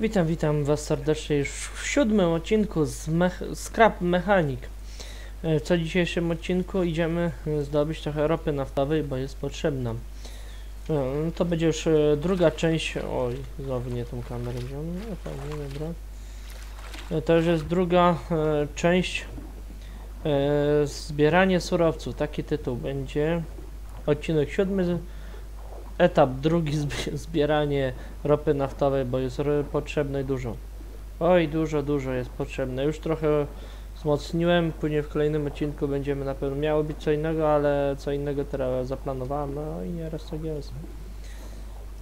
Witam, witam Was serdecznie już w siódmym odcinku z mech Scrap Mechanic. E, Co dzisiejszym odcinku idziemy e, zdobyć trochę ropy naftowej, bo jest potrzebna. E, To będzie już druga część. Oj, znowu nie tą kamerę wziąłem. No dobra. To już jest druga część. Zbieranie surowców. Taki tytuł będzie. Odcinek siódmy. Etap drugi zb- zbieranie ropy naftowej, bo jest potrzebnej dużo. Oj, dużo, dużo jest potrzebne. Już trochę wzmocniłem, później w kolejnym odcinku będziemy na pewno miało być co innego, ale co innego teraz zaplanowałem, no i nieraz tak jest.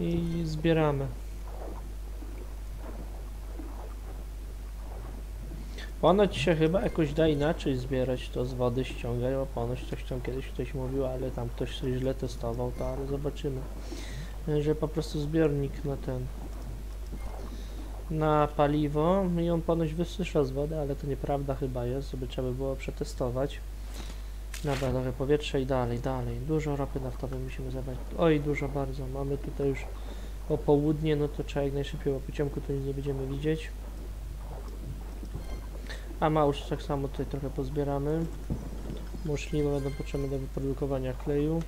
I zbieramy. Ponoć się chyba jakoś da inaczej zbierać to z wody ściągać, bo ponoć coś tam kiedyś ktoś mówił, ale tam ktoś coś źle testował, to ale zobaczymy że po prostu zbiornik na ten na paliwo i on ponoć wysysza z wody, ale to nieprawda chyba jest, żeby trzeba by było przetestować. Dobra, trochę powietrze i dalej, dalej. Dużo ropy naftowej musimy zabrać. Oj, dużo bardzo. Mamy tutaj już popołudnie, no to trzeba jak najszybciej, bo po ciemku to nic nie będziemy widzieć. A małż tak samo tutaj trochę pozbieramy. Możliwe będą potrzebne do wyprodukowania kleju.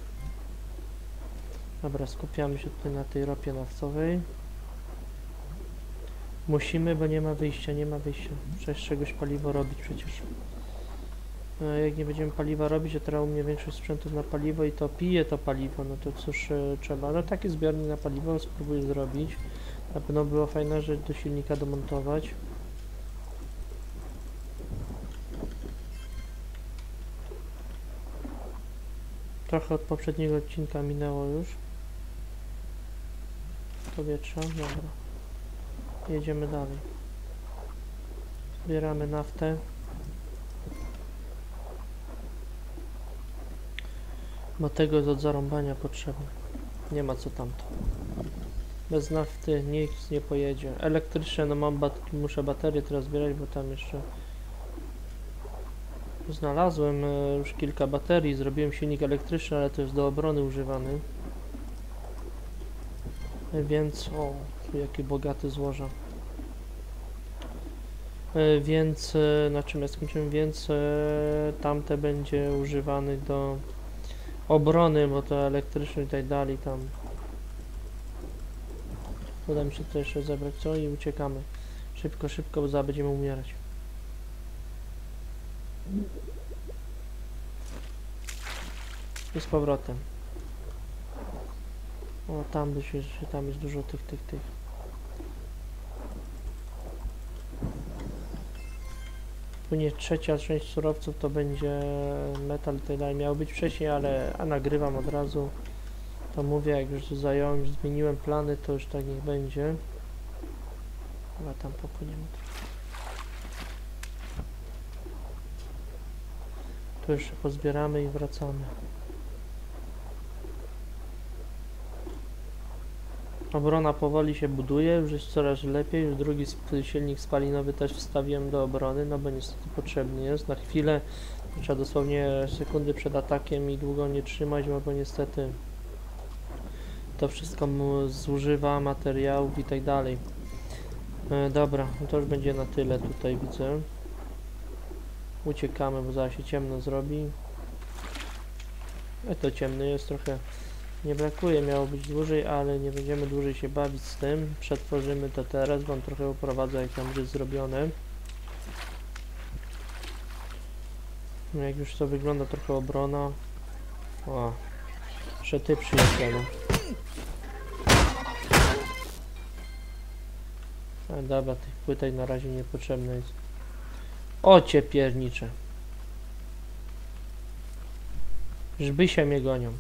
Dobra, skupiamy się tutaj na tej ropie naftowej. Musimy, bo nie ma wyjścia, nie ma wyjścia. Z czegoś paliwo robić przecież. E, Jak nie będziemy paliwa robić, a teraz u mnie większość sprzętów na paliwo i to pije to paliwo, no to cóż e, trzeba. No taki zbiornik na paliwo spróbuję zrobić. Na pewno było fajna rzecz do silnika domontować. Trochę od poprzedniego odcinka minęło już. Powietrza, dobra. Jedziemy dalej. Zbieramy naftę. Bo tego jest od zarąbania potrzebne. Nie ma co tamto. Bez nafty nic nie pojedzie. Elektryczne, no mam bat muszę baterię teraz zbierać, bo tam jeszcze znalazłem e, już kilka baterii. Zrobiłem silnik elektryczny, ale to jest do obrony używany. E, Więc, o, tu jakie bogate złoża. E, Więc, na czym ja skończyłem, więc tamte będzie używany do obrony, bo to elektryczny i tak dalej tam. Uda mi się to jeszcze zebrać, co? I uciekamy. Szybko, szybko, bo zaraz będziemy umierać. I z powrotem. O, tam byś jeszcze, tam jest dużo tych, tych, tych. Później trzecia część surowców to będzie metal, tutaj miał być wcześniej, ale a nagrywam od razu. To mówię, jak już zająłem, zmieniłem plany, to już tak niech będzie. Chyba tam popłyniemy. Tu jeszcze pozbieramy i wracamy. Obrona powoli się buduje, już jest coraz lepiej, już drugi silnik spalinowy też wstawiłem do obrony, no bo niestety potrzebny jest. Na chwilę trzeba dosłownie sekundy przed atakiem i długo nie trzymać, bo bo niestety to wszystko mu zużywa materiałów i tak dalej. E, dobra, no to już będzie na tyle tutaj widzę. Uciekamy, bo zaraz się ciemno zrobi. E, to ciemny jest trochę. Nie brakuje, miało być dłużej, ale nie będziemy dłużej się bawić z tym. Przetworzymy to teraz, wam trochę uprowadzę jak tam jest zrobione. No, Jak już to wygląda trochę obrona. O, jeszcze ty przyjacielu. A dobra, tych płytek na razie niepotrzebne jest. O cię piernicze. Żby się mnie gonią.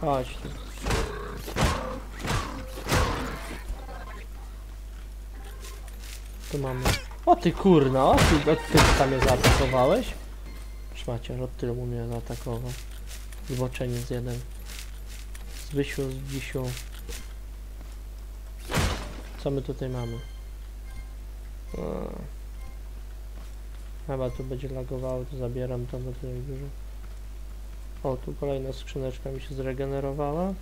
Chodź tu. Tu mamy. O ty kurna, o ty, od ty tam mnie zaatakowałeś? Szmaciarz, od tylu mnie zaatakował. Zboczeniec jeden. Zbysiu, Zbisiu. Co my tutaj mamy? Chyba tu będzie lagowało, to zabieram to, bo tu jest dużo. O, tu kolejna skrzyneczka mi się zregenerowała.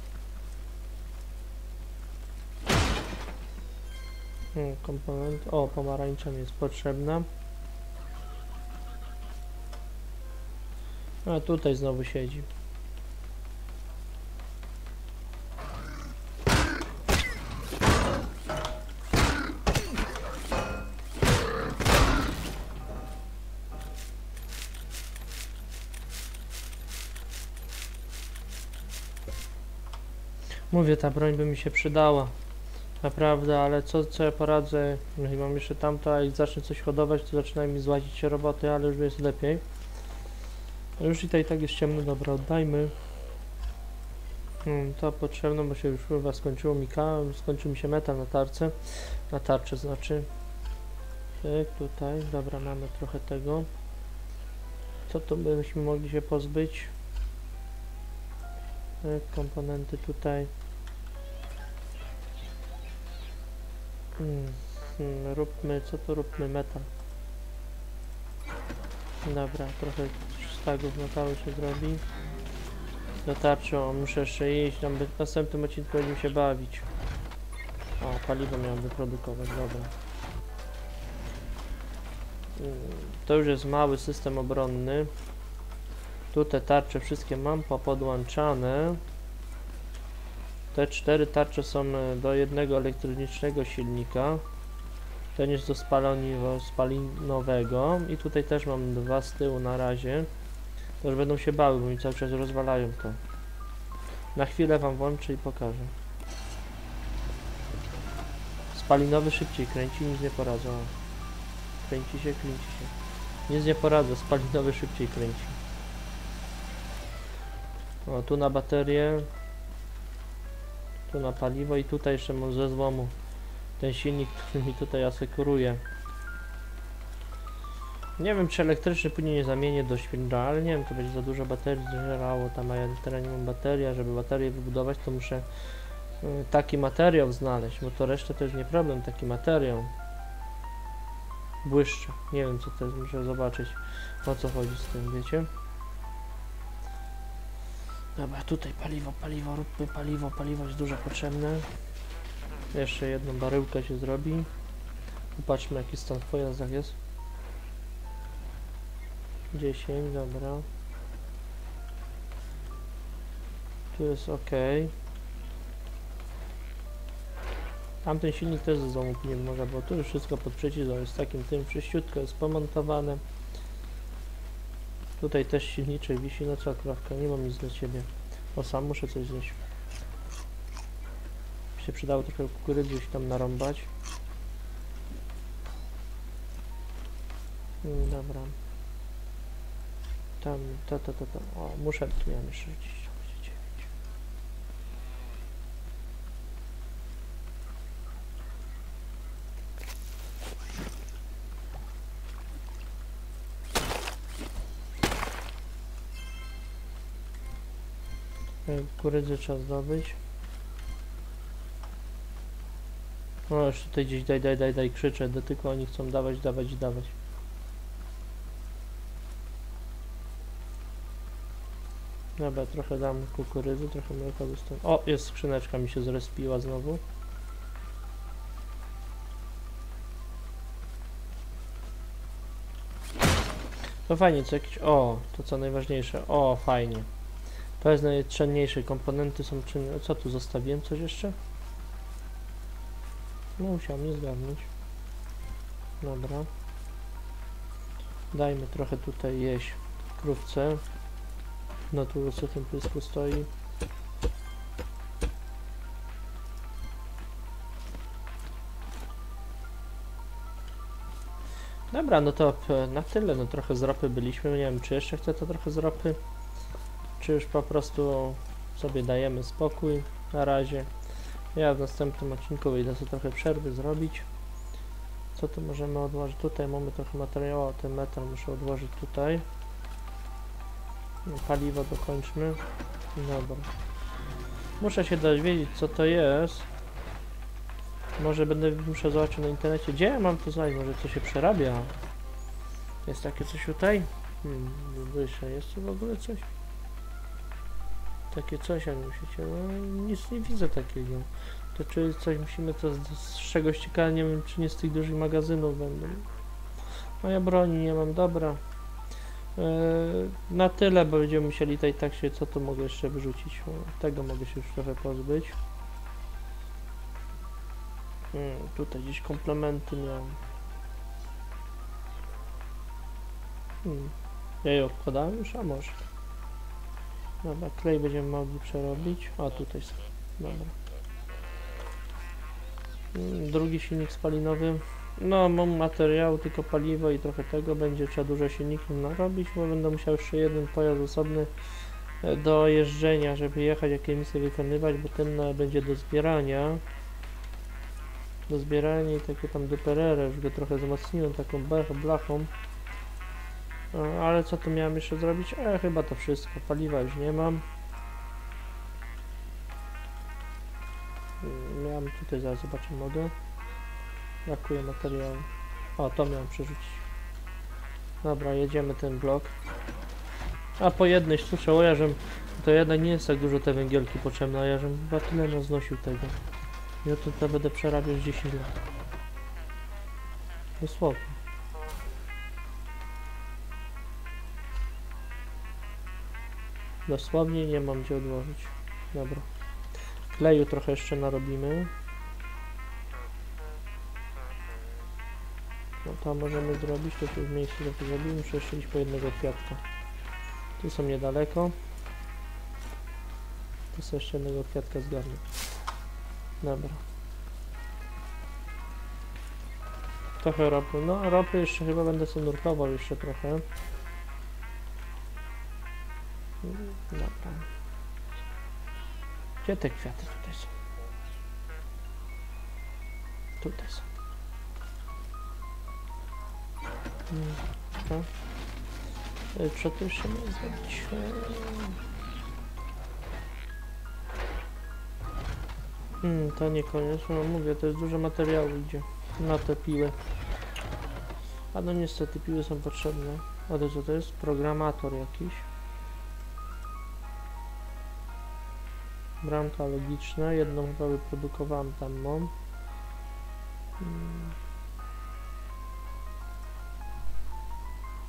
Hmm, komponent. O, pomarańcza mi jest potrzebna. A tutaj znowu siedzi. Mówię, ta broń by mi się przydała. Naprawdę, ale co, co ja poradzę? Jeśli mam jeszcze tamto, a jak zacznę coś hodować, to zaczynają mi złazić się roboty, ale już jest lepiej. A Już i tak, tak jest ciemno, dobra, oddajmy. Hmm, to potrzebne, bo się już chyba skończyło mi skończył mi się metal na tarce. Na tarczy znaczy. Tyk, tutaj, dobra, mamy trochę tego. Co to byśmy mogli się pozbyć? Tyk, komponenty tutaj. Hmm, hmm, róbmy, co to róbmy? Metal. Dobra, trochę stagów metalu się zrobi. Do muszę jeszcze iść, tam w następnym odcinku będziemy się bawić. O, paliwo miałem wyprodukować, dobra. To już jest mały system obronny. Tu te tarcze wszystkie mam popodłączane. Te cztery tarcze są e, do jednego elektronicznego silnika. Ten jest do spalinowego i tutaj też mam dwa z tyłu na razie. To już będą się bały, bo mi cały czas rozwalają to. Na chwilę wam włączę i pokażę. Spalinowy szybciej kręci, nic nie poradzę. O. Kręci się, kręci się. Nic nie poradzę, spalinowy szybciej kręci. O, tu na baterię. Tu na paliwo i tutaj jeszcze mam ze złomu. Ten silnik, który mi tutaj asekuruje. Nie wiem, czy elektryczny później nie zamienię do święta, ale nie wiem, to będzie za dużo baterii zżerało tam, ja teraz nie mam baterii, a żeby baterię wybudować, to muszę y, taki materiał znaleźć, bo to reszta to już nie problem, taki materiał. Błyszcze. Nie wiem, co to jest, muszę zobaczyć, o co chodzi z tym, wiecie? Dobra, tutaj paliwo, paliwo, róbmy paliwo, paliwo jest dużo potrzebne. Jeszcze jedną baryłkę się zrobi. Popatrzmy, jaki stan w pojazdach jest. 10, dobra. Tu jest ok. Tamten silnik też ze domu nie wymaga, bo tu już wszystko pod przyciskiem jest takim tym wszyściutko jest pomontowane. Tutaj też silniczek wisi, no co krawka, nie mam nic dla ciebie. O, sam muszę coś zjeść. By się przydało trochę kukurydzy się tam narąbać. Mm, Dobra. Tam, to, to, to, to. O, muszę, tu miałem jeszcze 10, to będzie 9. E, Kukurydzy trzeba zdobyć. O, już tutaj gdzieś daj, daj, daj, daj, krzyczę, do tylko oni chcą dawać, dawać, dawać. Dobra, trochę dam kukurydzy, trochę mleka dostanę. O, jest skrzyneczka, mi się zrespiła znowu. To fajnie, co jakieś... O, to co najważniejsze. O, fajnie. To jest najcenniejsze. Komponenty są czynne. Co tu zostawiłem? Coś jeszcze? No, musiałem nie zgarnąć. Dobra. Dajmy trochę tutaj jeść krówce. No tu co tym pysku stoi. Dobra, no to na tyle. No trochę z ropy byliśmy. Nie wiem, czy jeszcze chcę to trochę z ropy. Czy już po prostu sobie dajemy spokój na razie. Ja w następnym odcinku wyjdę sobie trochę przerwy zrobić. Co tu możemy odłożyć? Tutaj mamy trochę materiału, ten metal muszę odłożyć tutaj. No, Paliwo dokończmy. Dobra. Muszę się dowiedzieć co to jest. Może będę muszę zobaczyć na internecie. Gdzie ja mam to znaleźć? Może to się przerabia? Jest takie coś tutaj? Hmm, wyższe. Jest tu w ogóle coś? Takie coś, jak musicie. No, nic nie widzę takiego. To czy coś musimy to z, z czegoś ciekawe, nie wiem czy nie z tych dużych magazynów będą. No ja broni nie mam, dobra. Eee, na tyle, bo będziemy musieli tutaj tak się, co tu mogę jeszcze wyrzucić. Tego mogę się już trochę pozbyć. Hmm, tutaj gdzieś komplementy miałem. Hmm. Ja je odkładałem już, a może. Dobra, klej będziemy mogli przerobić. A tutaj są. Dobra. Mm, Drugi silnik spalinowy. No, mam materiału, tylko paliwo i trochę tego. Będzie trzeba dużo silników narobić, bo będę musiał jeszcze jeden pojazd osobny e, do jeżdżenia, żeby jechać, jakie misje wykonywać, bo ten e, będzie do zbierania. Do zbierania i takie tam duperere, już go trochę wzmocniłem taką blach- blachą. E, Ale co tu miałem jeszcze zrobić? E, chyba to wszystko. Paliwa już nie mam. Mm, Miałem tutaj, zaraz zobaczę, mogę. Brakuje materiału. O, to miałem przerzucić. Dobra, jedziemy ten blok. A po jednej sztuce, o ja żem, to jednak nie jest tak dużo te węgielki potrzebne, a ja żem chyba tyle naznosił tego. Ja to, to będę przerabiał z 10 lat. Dosłownie. Dosłownie nie mam gdzie odłożyć. Dobra. Kleju trochę jeszcze narobimy. No to możemy zrobić, to tu w miejscu to tu zrobimy, iść po jednego kwiatka. Tu są niedaleko. Tu sobie jeszcze jednego kwiatka zgarnę. Dobra. Trochę ropy. No ropy jeszcze chyba będę sobie nurkował jeszcze trochę. Dobra. Gdzie te kwiaty tutaj są? Tutaj są. Mm, Co? E, Co tu jeszcze zrobić? Hmm, to niekoniecznie, no mówię, to jest dużo materiału idzie na te piły. A no niestety piły są potrzebne. A to co to jest? Programator jakiś. Bramka logiczna, jedną chyba wyprodukowałem tam mam. Mm.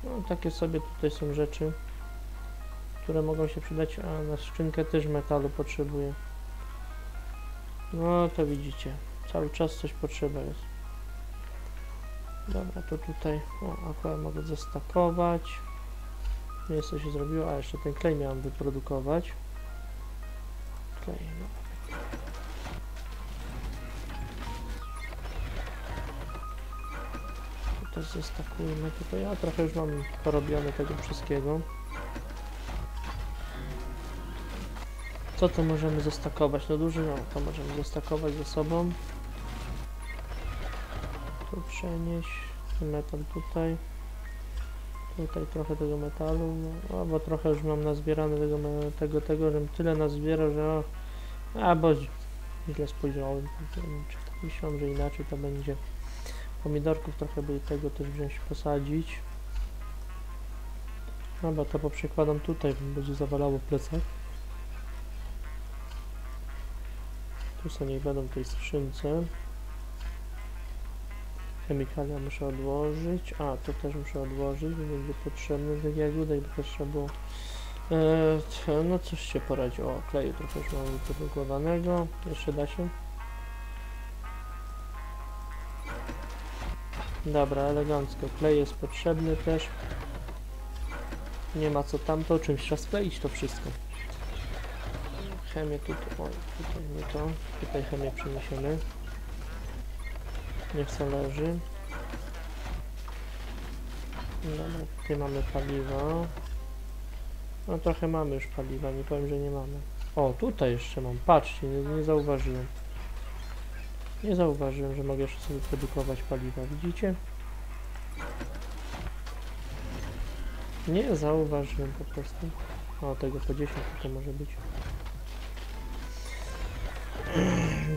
No takie sobie tutaj są rzeczy, które mogą się przydać, a na skrzynkę też metalu potrzebuję. No to widzicie, cały czas coś potrzeba jest. Dobra, to tutaj, o, akurat mogę zestakować. Nie jest co się zrobiło, a jeszcze ten klej miałem wyprodukować. Klej, no. Też zestakujmy tutaj, ja trochę już mam porobione tego wszystkiego. Co to możemy zestakować? No duży, no to możemy zestakować ze sobą. Tu przenieść metal tutaj. Tutaj trochę tego metalu, no, albo trochę już mam nazbierane tego, tego, tego, żebym tyle nazbierał, że o, albo ź- źle spojrzałem, myślałem, że inaczej to będzie. Pomidorków trochę by tego też wziąć, posadzić. Dobra, to poprzekładam tutaj, bo będzie zawalało w plecach. Tu sobie niech będą w tej skrzynce. Chemikalia muszę odłożyć. A, to też muszę odłożyć, bo będzie potrzebny tych jagódek, bo też trzeba było. E, no coś się poradzi. O, kleju trochę już mam wyprodukowanego. Jeszcze da się. Dobra, elegancko. Klej jest potrzebny też. Nie ma co tamto, czymś trzeba skleić to wszystko. Chemię tutaj, oj, tutaj nie to. Tutaj chemię przeniesiemy. Niech se leży. Dobra, tutaj mamy paliwo. No trochę mamy już paliwa, nie powiem, że nie mamy. O, tutaj jeszcze mam, patrzcie, nie, nie zauważyłem. Nie zauważyłem, że mogę jeszcze sobie produkować paliwa, widzicie? Nie zauważyłem po prostu. O, tego po 10 to może być.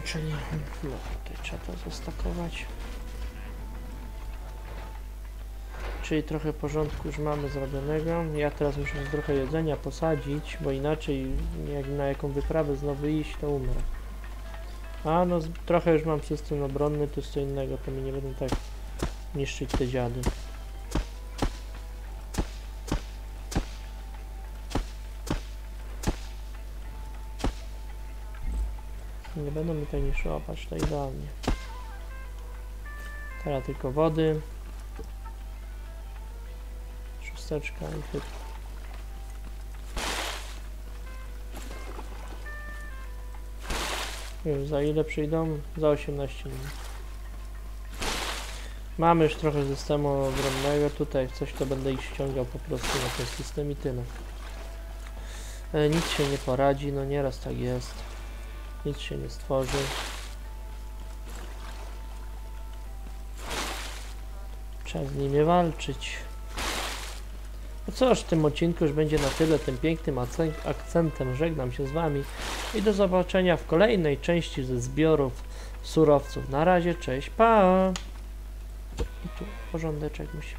Czyli, no tutaj trzeba to zestakować. czyli trochę porządku już mamy zrobionego. Ja teraz muszę trochę jedzenia posadzić, bo inaczej jak na jaką wyprawę znowu iść, to umrę. A no, trochę już mam system obronny, to jest co innego, to mi nie będą tak niszczyć te dziady. Nie będą mi tutaj niszczyło, o, patrz, to idealnie. Teraz tylko wody. Szósteczka i chyb. Już za ile przyjdą? Za 18 minut. Mamy już trochę systemu obronnego. Tutaj coś to będę ich ściągał po prostu na ten system i tyle. E, nic się nie poradzi, no nieraz tak jest. Nic się nie stworzy. Trzeba z nimi walczyć. No cóż, w tym odcinku już będzie na tyle tym pięknym akcen- akcentem. Żegnam się z Wami i do zobaczenia w kolejnej części ze zbiorów surowców. Na razie, cześć, pa! I tu porządeczek musi